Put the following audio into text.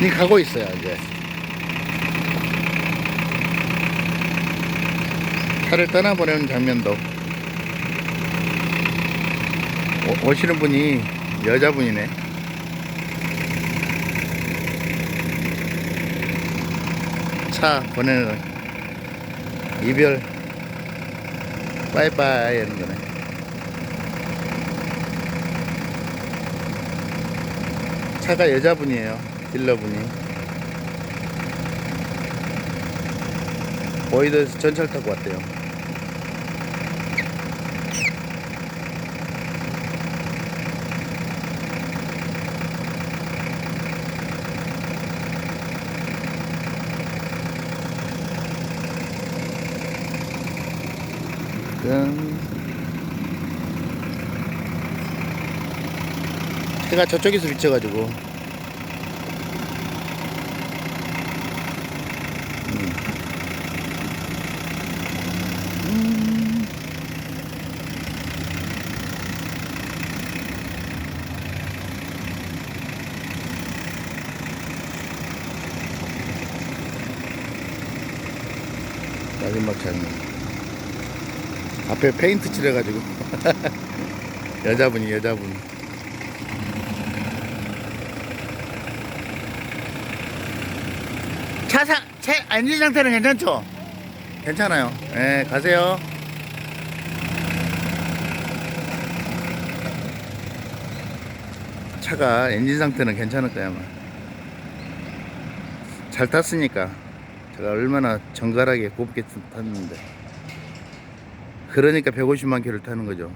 니 가고 있어요 이제. 차를 떠나보내는 장면도. 오, 오시는 분이 여자분이네. 차 보내는 이별. 빠이빠이 하는 거네. 차가 여자분이에요 딜러분이. 보이더에서 전철 타고 왔대요. 짠. 해가 저쪽에서 비쳐가지고 마지막 장면 앞에 페인트 칠해가지고 여자분이 여자분 차상 차 엔진 상태는 괜찮죠? 괜찮아요. 예, 가세요. 차가 엔진 상태는 괜찮을 거야 아마. 잘 탔으니까 제가 얼마나 정갈하게 곱게 탔는데 그러니까 150만 킬를 타는 거죠.